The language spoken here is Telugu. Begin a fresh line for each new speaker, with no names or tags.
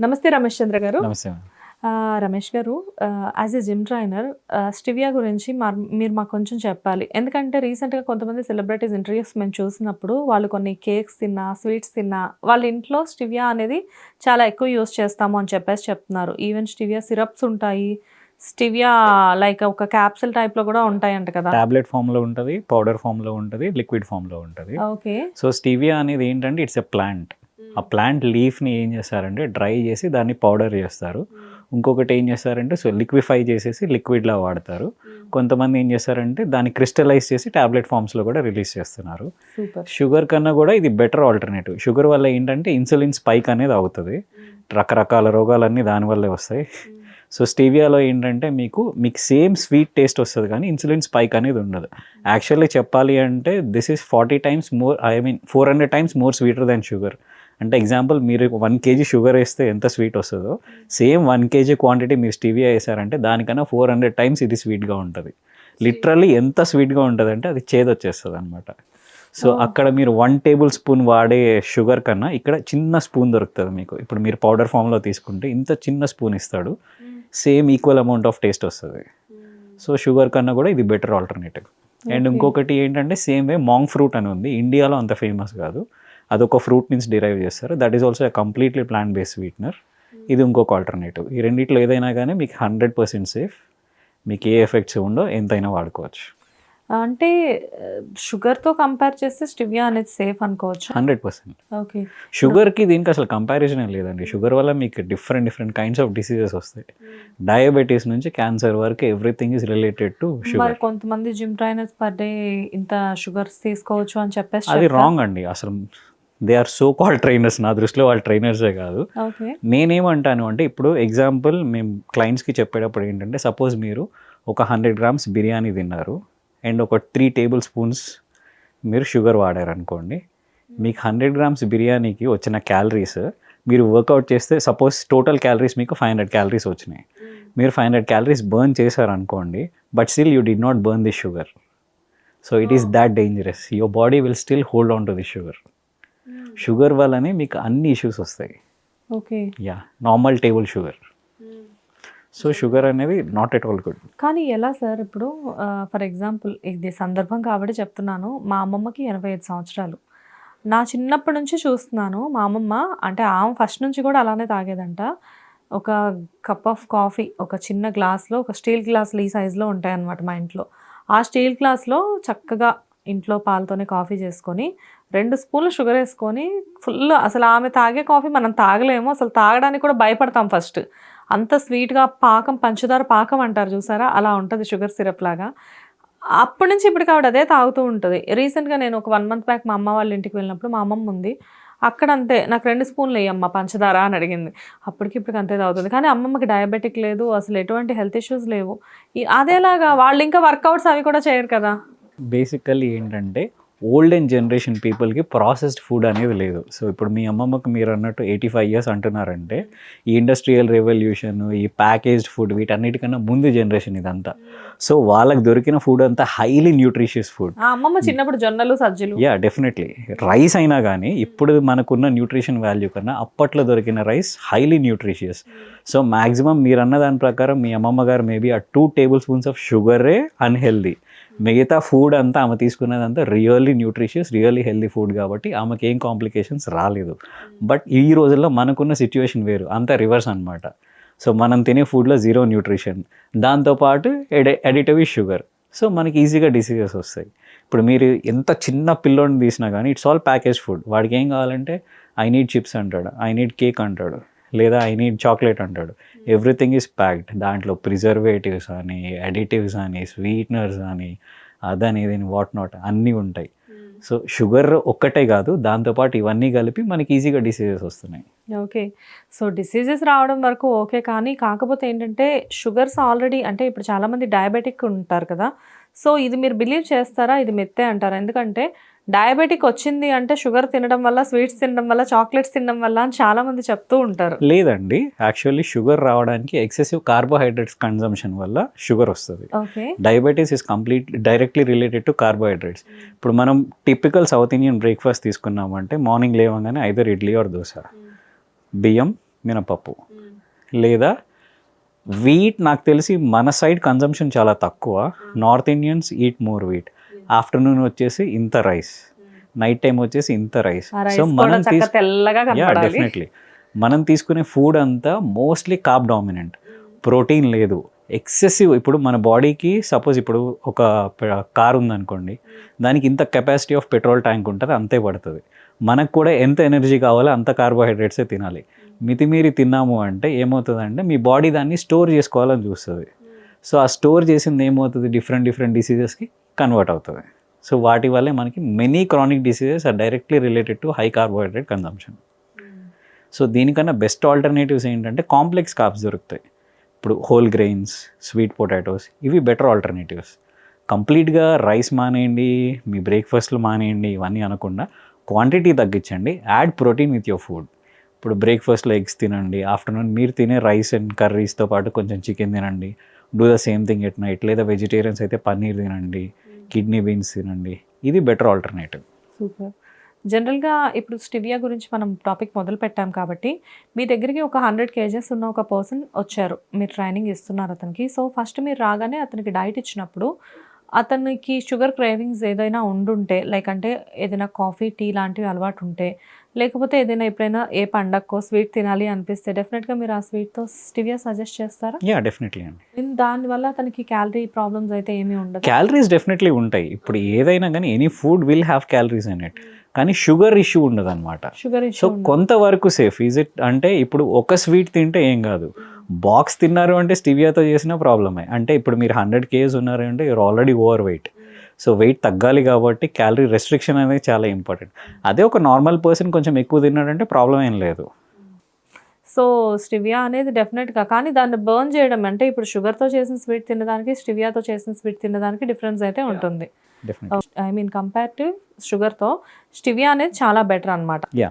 నమస్తే రమేష్ చంద్ర గారు.
నమస్తే
రమేష్ గారు as a gym trainer stevia గురించి మా- మీరు మాకు కొంచెం చెప్పాలి. ఎందుకంటే రీసెంట్గా కొంతమంది సెలబ్రిటీస్ ఇంటర్వ్యూస్ మేము చూసినప్పుడు వాళ్ళు కొన్ని కేక్స్ తిన్నా స్వీట్స్ తిన్నా వాళ్ళ ఇంట్లో స్టివియా అనేది చాలా ఎక్కువ యూస్ చేస్తాము అని చెప్పేసి చెప్తున్నారు. ఈవెన్ స్టివియా సిరప్స్ ఉంటాయి. స్టివియా లైక్ ఒక క్యాప్సిల్ టైప్లో కూడా ఉంటాయంట కదా.
టాబ్లెట్ ఫామ్లో ఉంటది పౌడర్ ఫామ్లో ఉంటది లిక్విడ్ ఫామ్లో ఉంటది.
ఓకే
సో స్టీవియా అనేది ఏంటంటే ఇట్స్ ఎ ప్లాంట్ ఆ ప్లాంట్ లీఫ్ని ఏం చేస్తారంటే డ్రై చేసి దాన్ని పౌడర్ చేస్తారు. ఇంకొకటి ఏం చేస్తారంటే సో లిక్విఫై చేసేసి liquid లా వాడతారు. కొంతమంది ఏం చేస్తారంటే దాన్ని క్రిస్టలైజ్ చేసి టాబ్లెట్ ఫామ్స్లో కూడా రిలీజ్ చేస్తున్నారు. షుగర్ కన్నా కూడా ఇది బెటర్ ఆల్టర్నేటివ్. షుగర్ వల్ల ఏంటంటే ఇన్సులిన్ స్పైక్ అనేది అవుతుంది. రకరకాల రోగాలన్నీ దానివల్లే వస్తాయి. సో స్టీవియాలో ఏంటంటే మీకు మీకు సేమ్ స్వీట్ టేస్ట్ వస్తుంది కానీ ఇన్సులిన్ స్పైక్ అనేది ఉండదు. యాక్చువల్లీ చెప్పాలి అంటే this is forty times more I mean four hundred times more sweeter than sugar. అంటే ఎగ్జాంపుల్ మీరు వన్ కేజీ షుగర్ వేస్తే ఎంత స్వీట్ వస్తుందో సేమ్ వన్ కేజీ క్వాంటిటీ మీరు స్టీవియా వేసారంటే దానికన్నా ఫోర్ హండ్రెడ్ టైమ్స్ ఇది స్వీట్గా ఉంటుంది. లిటరల్లీ ఎంత స్వీట్గా ఉంటుంది అంటే అది చేదు వచ్చేస్తుంది అనమాట సో అక్కడ మీరు వన్ టేబుల్ స్పూన్ వాడే షుగర్ కన్నా ఇక్కడ చిన్న స్పూన్ దొరుకుతుంది మీకు. ఇప్పుడు మీరు పౌడర్ ఫామ్లో తీసుకుంటే ఇంత చిన్న స్పూన్ ఇస్తాడు. Same equal amount of taste వస్తుంది. సో షుగర్ కన్నా కూడా ఇది బెటర్ ఆల్టర్నేటివ్ అండ్ ఇంకొకటి ఏంటంటే సేమ్ వే మాంగ్ ఫ్రూట్ అని ఉంది. ఇండియాలో అంత ఫేమస్ కాదు. అదొక ఫ్రూట్ నుంచి డిరైవ్ చేస్తారు. That is also completely plant based sweetener ఇది ఇంకొక ఆల్టర్నేటివ్ ఈ రెండిట్లో ఏదైనా కానీ మీకు హండ్రెడ్ పర్సెంట్ సేఫ్ మీకు ఏ ఎఫెక్ట్స్ ఉండో ఎంతైనా వాడుకోవచ్చు.
అంటే షుగర్తో కంపేర్ చేస్తే స్టివియా అనేది సేఫ్ అనుకోవచ్చు?
హండ్రెడ్ పర్సెంట్
ఓకే
షుగర్కి దీనికి అసలు కంపారిజన్ లేదండి. షుగర్ వల్ల మీకు different different kinds of diseases వస్తాయి. డయాబెటీస్ నుంచి క్యాన్సర్ వరకు everything is related to sugar
కొంతమంది జిమ్ ట్రైనర్స్ పర్ డే ఇంత షుగర్స్ తీసుకోవచ్చు అని చెప్పేసి
అది. రాంగ్ అండి. అసలు they are so call trainers నా దృష్టిలో వాళ్ళు ట్రైనర్సే కాదు. నేనేమంటాను అంటే ఇప్పుడు ఎగ్జాంపుల్ మేము క్లయింట్స్కి చెప్పేటప్పుడు ఏంటంటే సపోజ్ మీరు ఒక హండ్రెడ్ గ్రామ్స్ బిర్యానీ తిన్నారు అండ్ ఒక త్రీ టేబుల్ స్పూన్స్ మీరు షుగర్ వాడారు అనుకోండి మీకు హండ్రెడ్ గ్రామ్స్ బిర్యానీకి వచ్చిన క్యాలరీస్ మీరు వర్కౌట్ చేస్తే సపోజ్ టోటల్ క్యాలరీస్ మీకు ఫైవ్ హండ్రెడ్ క్యాలరీస్ వచ్చినాయి. మీరు ఫైవ్ హండ్రెడ్ క్యాలరీస్ బర్న్ చేశారు అనుకోండి but still you do not burn the sugar so it is that dangerous your body will still hold on to the sugar sugar వల్లనే మీకు అన్ని ఇష్యూస్ వస్తాయి.
Okay.
Yeah normal table sugar so sugar అనేది నాట్ ఎట్ ఆల్ గుడ్
కానీ ఎలా సార్ ఇప్పుడు ఫర్ ఎగ్జాంపుల్ ఇది సందర్భం కాబట్టి చెప్తున్నాను మా అమ్మమ్మకి ఎనభై ఐదు సంవత్సరాలు. నా చిన్నప్పటి నుంచి చూస్తున్నాను మా అమ్మమ్మ అంటే ఆమె ఫస్ట్ నుంచి కూడా అలానే తాగేదంట. ఒక కప్ ఆఫ్ కాఫీ ఒక చిన్న గ్లాస్లో ఒక స్టీల్ గ్లాసులు ఈ సైజులో ఉంటాయన్నమాట మా ఇంట్లో. ఆ స్టీల్ గ్లాస్లో చక్కగా ఇంట్లో పాలతోనే కాఫీ చేసుకొని రెండు స్పూన్లు షుగర్ వేసుకొని ఫుల్ అసలు ఆమె తాగే కాఫీ మనం తాగలేము. అసలు తాగడానికి కూడా భయపడతాం ఫస్ట్. అంత స్వీట్గా పాకం పంచదార పాకం అంటారు చూసారా? అలా ఉంటుంది షుగర్ సిరప్ లాగా. అప్పటి నుంచి ఇప్పటికి ఆవిడ అదే తాగుతూ ఉంటుంది. రీసెంట్గా నేను ఒక వన్ మంత్ బ్యాక్ మా అమ్మ వాళ్ళ ఇంటికి వెళ్ళినప్పుడు మా అమ్మమ్మ ఉంది. అక్కడ అంతే నాకు రెండు స్పూన్లు వేయమ్మ పంచదార అని అడిగింది. అప్పటికి ఇప్పటికి అంతే తాగుతుంది. కానీ అమ్మమ్మకి డయాబెటిక్ లేదు అసలు ఎటువంటి హెల్త్ ఇష్యూస్ లేవు. అదేలాగా వాళ్ళు ఇంకా వర్కౌట్స్ అవి కూడా చేయరు కదా.
బేసికల్లీ ఏంటంటే ఓల్డ్ అండ్ జనరేషన్ పీపుల్కి ప్రాసెస్డ్ ఫుడ్ అనేది లేదు. సో ఇప్పుడు మీ అమ్మమ్మకి మీరు అన్నట్టు ఎయిటీ ఫైవ్ ఇయర్స్ అంటున్నారంటే ఈ ఇండస్ట్రియల్ రెవల్యూషన్ ఈ ప్యాకేజ్డ్ ఫుడ్ వీటన్నిటికన్నా ముందు జనరేషన్ ఇదంతా. సో వాళ్ళకి దొరికిన ఫుడ్ అంతా హైలీ న్యూట్రిషియస్ ఫుడ్
అమ్మమ్మ చిన్నప్పుడు జొన్నలు సజ్జలు.
యా డెఫినెట్లీ రైస్ అయినా కానీ ఇప్పుడు మనకున్న న్యూట్రిషన్ వాల్యూ కన్నా అప్పట్లో దొరికిన rice highly nutritious so maximum మీరు అన్న దాని ప్రకారం మీ అమ్మమ్మ గారు మేబీ ఆ టూ టేబుల్ స్పూన్స్ ఆఫ్ షుగరే అన్హెల్దీ మిగతా ఫుడ్ అంతా ఆమె తీసుకున్నదంతా really nutritious really healthy food కాబట్టి ఆమెకి ఏం కాంప్లికేషన్స్ రాలేదు బట్ ఈ రోజుల్లో మనకున్న సిచ్యువేషన్ వేరు. అంతా రివర్స్ అన్నమాట. సో మనం తినే ఫుడ్లో జీరో న్యూట్రిషన్ దాంతోపాటు ఎడి అడిటివ్ షుగర్ సో మనకి ఈజీగా డిసీజెస్ వస్తాయి. ఇప్పుడు మీరు ఎంత చిన్న పిల్లోని తీసినా కానీ ఇట్స్ ఆల్ ప్యాకేజ్ ఫుడ్ వాడికి ఏం కావాలంటే ఐ నీడ్ చిప్స్ అంటాడు. ఐ నీడ్ కేక్ అంటాడు. లేదా ఐ నీడ్ చాక్లెట్ అంటాడు. ఎవ్రీథింగ్ ఈజ్ ప్యాక్డ్ దాంట్లో ప్రిజర్వేటివ్స్ అని అడిటివ్స్ అని స్వీట్నర్స్ అని అదని ఇదని వాట్ నాట్ అన్నీ ఉంటాయి. సో షుగర్ ఒక్కటే కాదు దాంతోపాటు ఇవన్నీ కలిపి మనకి ఈజీగా డిసీజెస్ వస్తున్నాయి.
ఓకే. సో డిసీజెస్ రావడం వరకు ఓకే కానీ కాకపోతే ఏంటంటే షుగర్స్ ఆల్రెడీ అంటే ఇప్పుడు చాలామంది డయాబెటిక్ ఉంటారు కదా. సో ఇది మీరు బిలీవ్ చేస్తారా? ఇది మెత్తే అంటారా? ఎందుకంటే డయాబెటిక్ వచ్చింది అంటే షుగర్ తినడం వల్ల స్వీట్స్ తినడం వల్ల చాక్లెట్స్ తినడం వల్ల అని చాలామంది చెప్తూ ఉంటారు.
లేదండి. యాక్చువల్లీ షుగర్ రావడానికి ఎక్సెసివ్ కార్బోహైడ్రేట్స్ కన్జంప్షన్ వల్ల షుగర్ వస్తుంది. Diabetes is complete directly related to carbohydrates ఇప్పుడు మనం టిపికల్ సౌత్ ఇండియన్ బ్రేక్ఫాస్ట్ తీసుకున్నామంటే మార్నింగ్ లేవగానే ఐదర్ ఇడ్లీ ఆర్ దోశ. బియ్యం మినపప్పు. లేదా వీట్ నాకు తెలిసి మన సైడ్ కన్జంప్షన్ చాలా తక్కువ. North Indians eat more wheat afternoon వచ్చేసి ఇంత రైస్. నైట్ టైం వచ్చేసి ఇంత రైస్. సో మనం డెఫినెట్లీ మనం తీసుకునే ఫుడ్ అంతా మోస్ట్లీ కాప్ డామినెంట్ ప్రోటీన్ లేదు. ఎక్సెసివ్ ఇప్పుడు మన బాడీకి సపోజ్ ఇప్పుడు ఒక కార్ ఉందనుకోండి దానికి ఇంత కెపాసిటీ ఆఫ్ పెట్రోల్ ట్యాంక్ ఉంటుంది అంతే పడుతుంది. మనకు కూడా ఎంత ఎనర్జీ కావాలో అంత కార్బోహైడ్రేట్సే తినాలి. మితిమీరి తిన్నాము అంటే ఏమవుతుందంటే మీ బాడీ దాన్ని స్టోర్ చేసుకోవాలని చూస్తుంది. సో ఆ స్టోర్ చేసింది ఏమవుతుంది? డిఫరెంట్ డిఫరెంట్ డిసీజెస్కి కన్వర్ట్ అవుతుంది. సో వాటి వల్లే మనకి many chronic diseases are directly related to high carbohydrate consumption so దీనికన్నా బెస్ట్ ఆల్టర్నేటివ్స్ ఏంటంటే కాంప్లెక్స్ కాప్స్ దొరుకుతాయి. ఇప్పుడు హోల్ గ్రెయిన్స్ స్వీట్ పొటాటోస్ ఇవి బెటర్ ఆల్టర్నేటివ్స్ కంప్లీట్గా రైస్ మానేయండి మీ బ్రేక్ఫాస్ట్లు మానేయండి ఇవన్నీ అనకుండా క్వాంటిటీ తగ్గించండి add protein with your food ఇప్పుడు బ్రేక్ఫాస్ట్లో ఎగ్స్ తినండి ఆఫ్టర్నూన్ మీరు తినే రైస్ అండ్ కర్రీస్తో పాటు కొంచెం చికెన్ తినండి do the same thing at night లేదా వెజిటేరియన్స్ అయితే పన్నీర్ తినండి కిడ్నీ బీన్స్ తినండి. ఇది బెటర్ ఆల్టర్నేటివ్.
సూపర్. జనరల్గా ఇప్పుడు స్టివియా గురించి మనం టాపిక్ మొదలు పెట్టాం కాబట్టి మీ దగ్గరికి ఒక హండ్రెడ్ కేజెస్ ఉన్న ఒక పర్సన్ వచ్చారు. మీరు ట్రైనింగ్ ఇస్తున్నారు అతనికి. సో ఫస్ట్ మీరు రాగానే అతనికి డైట్ ఇచ్చినప్పుడు అతనికి షుగర్ క్రేవింగ్స్ ఏదైనా ఉండుంటే లైక్ అంటే ఏదైనా కాఫీ టీ లాంటివి అలవాటు ఉంటే లేకపోతే ఏదైనా ఎప్పుడైనా ఏ పండక్కో స్వీట్ తినాలి అనిపిస్తే డెఫినెట్గా మీరు ఆ స్వీట్తో స్టివియా సజెస్ట్ చేస్తారా?
యా డెఫినెట్లీ అండి.
దానివల్ల అతనికి క్యాలరీ ప్రాబ్లమ్స్ అయితే ఏమీ ఉండదు.
క్యాలరీస్ డెఫినెట్లీ ఉంటాయి. ఇప్పుడు ఏదైనా కానీ any food will have calories it. కానీ షుగర్ ఇష్యూ ఉండదు అనమాట
షుగర్
సో
ఇష్యూ
కొంతవరకు సేఫ్. ఈజ్ ఇట్ అంటే ఇప్పుడు ఒక స్వీట్ తింటే ఏం కాదు. బాక్స్ తిన్నారు అంటే స్టివియాతో చేసిన ప్రాబ్లమే. అంటే ఇప్పుడు మీరు హండ్రెడ్ కేజీ ఉన్నారు అంటే you're already overweight so weight తగ్గాలి కాబట్టి క్యాలరీ రెస్ట్రిక్షన్ అనేది చాలా ఇంపార్టెంట్ అదే ఒక నార్మల్ పర్సన్ కొంచెం ఎక్కువ తిన్నాడంటే ప్రాబ్లం ఏం లేదు.
సో స్టివియా అనేది డెఫినెట్గా కానీ దాన్ని బర్న్ చేయడం అంటే ఇప్పుడు షుగర్తో చేసిన స్వీట్ తినడానికి స్టివియాతో చేసిన స్వీట్ తినడానికి డిఫరెన్స్ అయితే ఉంటుంది. ఐ మీన్ కంపేర్ టు షుగర్తో స్టివియా అనేది చాలా బెటర్ అనమాట
yeah